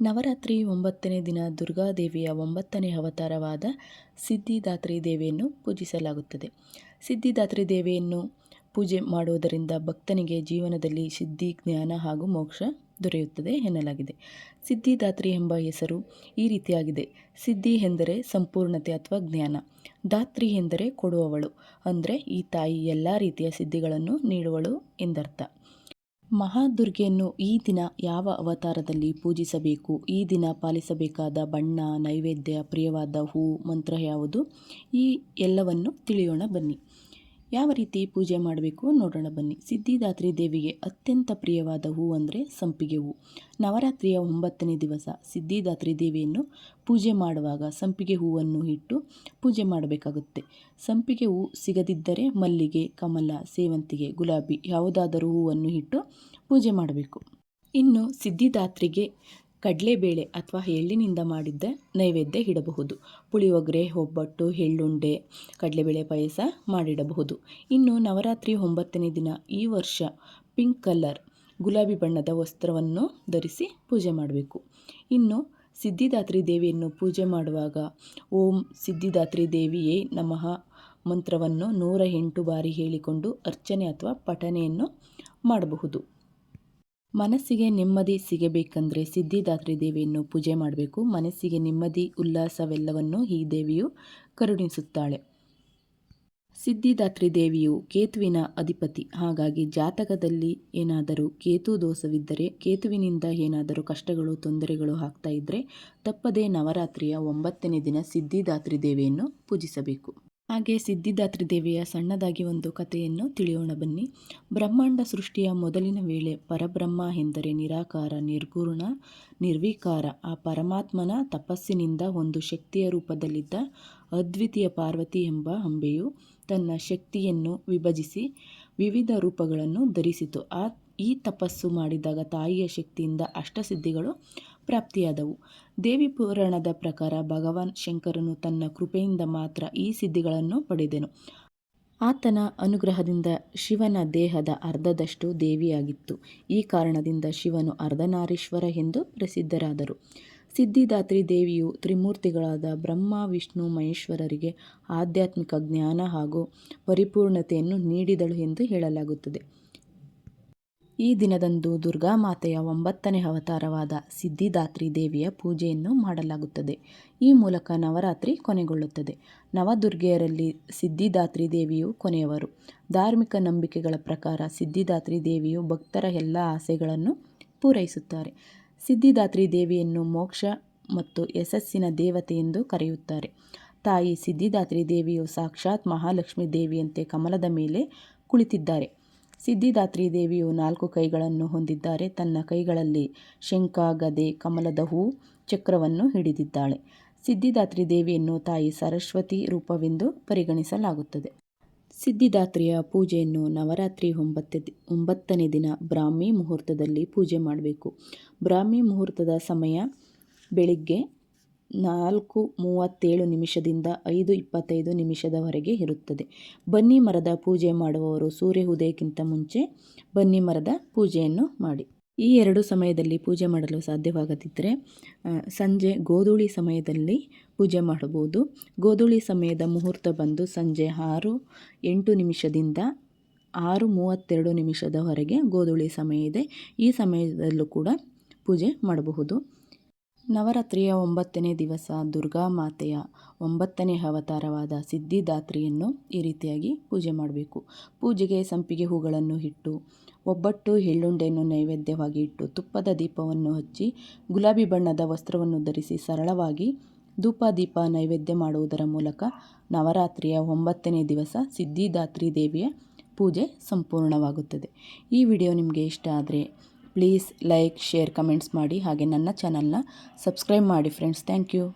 ನವರಾತ್ರಿ ಒಂಬತ್ತನೇ ದಿನ ದುರ್ಗಾದೇವಿಯ ಒಂಬತ್ತನೇ ಅವತಾರವಾದ ಸಿದ್ಧಿದಾತ್ರಿ ದೇವಿಯನ್ನು ಪೂಜಿಸಲಾಗುತ್ತದೆ. ಸಿದ್ಧಿದಾತ್ರಿ ದೇವಿಯನ್ನು ಪೂಜೆ ಮಾಡುವುದರಿಂದ ಭಕ್ತನಿಗೆ ಜೀವನದಲ್ಲಿ ಸಿದ್ಧಿ, ಜ್ಞಾನ ಹಾಗೂ ಮೋಕ್ಷ ದೊರೆಯುತ್ತದೆ ಎನ್ನಲಾಗಿದೆ. ಸಿದ್ಧಿದಾತ್ರಿ ಎಂಬ ಹೆಸರು ಈ ರೀತಿಯಾಗಿದೆ. ಸಿದ್ಧಿ ಎಂದರೆ ಸಂಪೂರ್ಣತೆ ಅಥವಾ ಜ್ಞಾನ. ದಾತ್ರಿ ಎಂದರೆ ಕೊಡುವವಳು. ಅಂದರೆ ಈ ತಾಯಿ ಎಲ್ಲ ರೀತಿಯ ಸಿದ್ಧಿಗಳನ್ನು ನೀಡುವಳು ಎಂದರ್ಥ. ಮಹಾದುರ್ಗೆಯನ್ನು ಈ ದಿನ ಯಾವ ಅವತಾರದಲ್ಲಿ ಪೂಜಿಸಬೇಕು? ಈ ದಿನ ಪಾಲಿಸಬೇಕಾದ ಬಣ್ಣ, ನೈವೇದ್ಯ, ಪ್ರಿಯವಾದ ಹೂ, ಮಂತ್ರ ಯಾವುದು? ಈ ಎಲ್ಲವನ್ನು ತಿಳಿಯೋಣ ಬನ್ನಿ. ಯಾವ ರೀತಿ ಪೂಜೆ ಮಾಡಬೇಕು ನೋಡೋಣ ಬನ್ನಿ. ಸಿದ್ಧಿದಾತ್ರಿ ದೇವಿಗೆ ಅತ್ಯಂತ ಪ್ರಿಯವಾದ ಹೂ ಅಂದರೆ ಸಂಪಿಗೆ ಹೂ. ನವರಾತ್ರಿಯ ಒಂಬತ್ತನೇ ದಿವಸ ಸಿದ್ಧಿದಾತ್ರಿ ದೇವಿಯನ್ನು ಪೂಜೆ ಮಾಡುವಾಗ ಸಂಪಿಗೆ ಹೂವನ್ನು ಇಟ್ಟು ಪೂಜೆ ಮಾಡಬೇಕಾಗುತ್ತೆ. ಸಂಪಿಗೆ ಹೂ ಸಿಗದಿದ್ದರೆ ಮಲ್ಲಿಗೆ, ಕಮಲ, ಸೇವಂತಿಗೆ, ಗುಲಾಬಿ ಯಾವುದಾದರೂ ಹೂವನ್ನು ಇಟ್ಟು ಪೂಜೆ ಮಾಡಬೇಕು. ಇನ್ನು ಸಿದ್ಧಿದಾತ್ರಿಗೆ ಕಡಲೆಬೇಳೆ ಅಥವಾ ಎಳ್ಳಿನಿಂದ ಮಾಡಿದ್ದ ನೈವೇದ್ಯ ಇಡಬಹುದು. ಪುಳಿಯೋಗರೆ ಒಬ್ಬಟ್ಟು, ಎಳ್ಳುಂಡೆ, ಕಡಲೆಬೇಳೆ ಪಾಯಸ ಮಾಡಿಡಬಹುದು. ಇನ್ನು ನವರಾತ್ರಿ ಒಂಬತ್ತನೇ ದಿನ ಈ ವರ್ಷ ಪಿಂಕ್ ಕಲರ್ ಗುಲಾಬಿ ಬಣ್ಣದ ವಸ್ತ್ರವನ್ನು ಧರಿಸಿ ಪೂಜೆ ಮಾಡಬೇಕು. ಇನ್ನು ಸಿದ್ಧಿದಾತ್ರಿ ದೇವಿಯನ್ನು ಪೂಜೆ ಮಾಡುವಾಗ ಓಂ ಸಿದ್ಧಿದಾತ್ರಿ ದೇವಿಯೇ ನಮಃ ಮಂತ್ರವನ್ನು ನೂರ ಎಂಟು ಬಾರಿ ಹೇಳಿಕೊಂಡು ಅರ್ಚನೆ ಅಥವಾ ಪಠನೆಯನ್ನು ಮಾಡಬಹುದು. ಮನಸ್ಸಿಗೆ ನೆಮ್ಮದಿ ಸಿಗಬೇಕಂದ್ರೆ ಸಿದ್ಧಿದಾತ್ರಿ ದೇವಿಯನ್ನು ಪೂಜೆ ಮಾಡಬೇಕು. ಮನಸ್ಸಿಗೆ ನೆಮ್ಮದಿ, ಉಲ್ಲಾಸವೆಲ್ಲವನ್ನೂ ಈ ದೇವಿಯು ಕರುಣಿಸುತ್ತಾಳೆ. ಸಿದ್ಧಿದಾತ್ರಿ ದೇವಿಯು ಕೇತುವಿನ ಅಧಿಪತಿ. ಹಾಗಾಗಿ ಜಾತಕದಲ್ಲಿ ಏನಾದರೂ ಕೇತು ದೋಷವಿದ್ದರೆ, ಕೇತುವಿನಿಂದ ಏನಾದರೂ ಕಷ್ಟಗಳು, ತೊಂದರೆಗಳು ಆಗ್ತಾ ಇದ್ದರೆ ತಪ್ಪದೇ ನವರಾತ್ರಿಯ ಒಂಬತ್ತನೇ ದಿನ ಸಿದ್ಧಿದಾತ್ರಿ ದೇವಿಯನ್ನು ಪೂಜಿಸಬೇಕು. ಹಾಗೆ ಸಿದ್ಧಿದಾತ್ರಿ ದೇವಿಯ ಸಣ್ಣದಾಗಿ ಒಂದು ಕಥೆಯನ್ನು ತಿಳಿಯೋಣ ಬನ್ನಿ. ಬ್ರಹ್ಮಾಂಡ ಸೃಷ್ಟಿಯ ಮೊದಲಿನ ವೇಳೆ ಪರಬ್ರಹ್ಮ ಎಂದರೆ ನಿರಾಕಾರ ನಿರ್ಗುಣ ನಿರ್ವಿಕಾರ. ಆ ಪರಮಾತ್ಮನ ತಪಸ್ಸಿನಿಂದ ಒಂದು ಶಕ್ತಿಯ ರೂಪದಲ್ಲಿದ್ದ ಅದ್ವಿತೀಯ ಪಾರ್ವತಿ ಎಂಬ ಅಂಬೆಯು ತನ್ನ ಶಕ್ತಿಯನ್ನು ವಿಭಜಿಸಿ ವಿವಿಧ ರೂಪಗಳನ್ನು ಧರಿಸಿತು. ಆ, ಈ ತಪಸ್ಸು ಮಾಡಿದಾಗ ತಾಯಿಯ ಶಕ್ತಿಯಿಂದ ಅಷ್ಟಸಿದ್ಧಿಗಳು ಪ್ರಾಪ್ತಿಯಾದವು. ದೇವಿ ಪುರಾಣದ ಪ್ರಕಾರ ಭಗವಾನ್ ಶಂಕರನು ತನ್ನ ಕೃಪೆಯಿಂದ ಮಾತ್ರ ಈ ಸಿದ್ಧಿಗಳನ್ನು ಪಡೆದನು. ಆತನ ಅನುಗ್ರಹದಿಂದ ಶಿವನ ದೇಹದ ಅರ್ಧದಷ್ಟು ದೇವಿಯಾಗಿತ್ತು. ಈ ಕಾರಣದಿಂದ ಶಿವನು ಅರ್ಧನಾರೀಶ್ವರ ಎಂದು ಪ್ರಸಿದ್ಧರಾದರು. ಸಿದ್ಧಿದಾತ್ರಿ ದೇವಿಯು ತ್ರಿಮೂರ್ತಿಗಳಾದ ಬ್ರಹ್ಮ, ವಿಷ್ಣು, ಮಹೇಶ್ವರರಿಗೆ ಆಧ್ಯಾತ್ಮಿಕ ಜ್ಞಾನ ಹಾಗೂ ಪರಿಪೂರ್ಣತೆಯನ್ನು ನೀಡಿದಳು ಎಂದು ಹೇಳಲಾಗುತ್ತದೆ. ಈ ದಿನದಂದು ದುರ್ಗಾ ಮಾತೆಯ ಒಂಬತ್ತನೇ ಅವತಾರವಾದ ಸಿದ್ಧಿದಾತ್ರಿ ದೇವಿಯ ಪೂಜೆಯನ್ನು ಮಾಡಲಾಗುತ್ತದೆ. ಈ ಮೂಲಕ ನವರಾತ್ರಿ ಕೊನೆಗೊಳ್ಳುತ್ತದೆ. ನವದುರ್ಗೆಯರಲ್ಲಿ ಸಿದ್ಧಿದಾತ್ರಿ ದೇವಿಯು ಕೊನೆಯವರು. ಧಾರ್ಮಿಕ ನಂಬಿಕೆಗಳ ಪ್ರಕಾರ ಸಿದ್ಧಿದಾತ್ರಿ ದೇವಿಯು ಭಕ್ತರ ಎಲ್ಲ ಆಸೆಗಳನ್ನು ಪೂರೈಸುತ್ತಾರೆ. ಸಿದ್ಧಿದಾತ್ರಿ ದೇವಿಯನ್ನು ಮೋಕ್ಷ ಮತ್ತು ಯಶಸ್ಸಿನ ದೇವತೆ ಎಂದು ಕರೆಯುತ್ತಾರೆ. ತಾಯಿ ಸಿದ್ಧಿದಾತ್ರಿ ದೇವಿಯು ಸಾಕ್ಷಾತ್ ಮಹಾಲಕ್ಷ್ಮಿ ದೇವಿಯಂತೆ ಕಮಲದ ಮೇಲೆ ಕುಳಿತಿದ್ದಾರೆ. ಸಿದ್ಧಿದಾತ್ರಿ ದೇವಿಯು ನಾಲ್ಕು ಕೈಗಳನ್ನು ಹೊಂದಿದ್ದಾರೆ. ತನ್ನ ಕೈಗಳಲ್ಲಿ ಶಂಖ, ಗದೆ, ಕಮಲದ ಹೂ, ಚಕ್ರವನ್ನು ಹಿಡಿದಿದ್ದಾಳೆ. ಸಿದ್ಧಿದಾತ್ರಿ ದೇವಿಯನ್ನು ತಾಯಿ ಸರಸ್ವತಿ ರೂಪವೆಂದು ಪರಿಗಣಿಸಲಾಗುತ್ತದೆ. ಸಿದ್ಧಿದಾತ್ರಿಯ ಪೂಜೆಯನ್ನು ನವರಾತ್ರಿ ಒಂಬತ್ತು, ಒಂಬತ್ತನೇ ದಿನ ಬ್ರಾಹ್ಮಿ ಮುಹೂರ್ತದಲ್ಲಿ ಪೂಜೆ ಮಾಡಬೇಕು. ಬ್ರಾಹ್ಮಿ ಮುಹೂರ್ತದ ಸಮಯ ಬೆಳಿಗ್ಗೆ ನಾಲ್ಕು ಮೂವತ್ತೇಳು ನಿಮಿಷದಿಂದ ಐದು ಇಪ್ಪತ್ತೈದು ನಿಮಿಷದವರೆಗೆ ಇರುತ್ತದೆ. ಬನ್ನಿ ಮರದ ಪೂಜೆ ಮಾಡುವವರು ಸೂರ್ಯ ಉದಯಕ್ಕಿಂತ ಮುಂಚೆ ಬನ್ನಿ ಮರದ ಪೂಜೆಯನ್ನು ಮಾಡಿ. ಈ ಎರಡು ಸಮಯದಲ್ಲಿ ಪೂಜೆ ಮಾಡಲು ಸಾಧ್ಯವಾಗದಿದ್ದರೆ ಸಂಜೆ ಗೋಧೂಳಿ ಸಮಯದಲ್ಲಿ ಪೂಜೆ ಮಾಡಬಹುದು. ಗೋಧೂಳಿ ಸಮಯದ ಮುಹೂರ್ತ ಬಂದು ಸಂಜೆ ಆರು, ಎಂಟು ನಿಮಿಷದಿಂದ ಆರು ಮೂವತ್ತೆರಡು ನಿಮಿಷದವರೆಗೆ ಗೋಧೂಳಿ ಸಮಯ ಇದೆ. ಈ ಸಮಯದಲ್ಲೂ ಕೂಡ ಪೂಜೆ ಮಾಡಬಹುದು. ನವರಾತ್ರಿಯ ಒಂಬತ್ತನೇ ದಿವಸ ದುರ್ಗಾ ಮಾತೆಯ ಒಂಬತ್ತನೇ ಅವತಾರವಾದ ಸಿದ್ಧಿದಾತ್ರಿಯನ್ನು ಈ ರೀತಿಯಾಗಿ ಪೂಜೆ ಮಾಡಬೇಕು. ಪೂಜೆಗೆ ಸಂಪಿಗೆ ಹೂಗಳನ್ನು ಇಟ್ಟು, ಒಬ್ಬಟ್ಟು ಎಳ್ಳುಂಡೆಯನ್ನು ನೈವೇದ್ಯವಾಗಿ ಇಟ್ಟು, ತುಪ್ಪದ ದೀಪವನ್ನು ಹಚ್ಚಿ, ಗುಲಾಬಿ ಬಣ್ಣದ ವಸ್ತ್ರವನ್ನು ಧರಿಸಿ ಸರಳವಾಗಿ ಧೂಪ, ದೀಪ ನೈವೇದ್ಯ ಮಾಡುವುದರ ಮೂಲಕ ನವರಾತ್ರಿಯ ಒಂಬತ್ತನೇ ದಿವಸ ಸಿದ್ಧಿದಾತ್ರಿ ದೇವಿಯ ಪೂಜೆ ಸಂಪೂರ್ಣವಾಗುತ್ತದೆ. ಈ ವಿಡಿಯೋ ನಿಮಗೆ ಇಷ್ಟ ಆದರೆ ಪ್ಲೀಸ್ ಲೈಕ್ ಶೇರ್ ಕಮೆಂಟ್ಸ್ ಮಾಡಿ ಹಾಗೆ ನನ್ನ ಚಾನಲ್ನ ಸಬ್ಸ್ಕ್ರೈಬ್ ಮಾಡಿ ಫ್ರೆಂಡ್ಸ್ ಥ್ಯಾಂಕ್ ಯು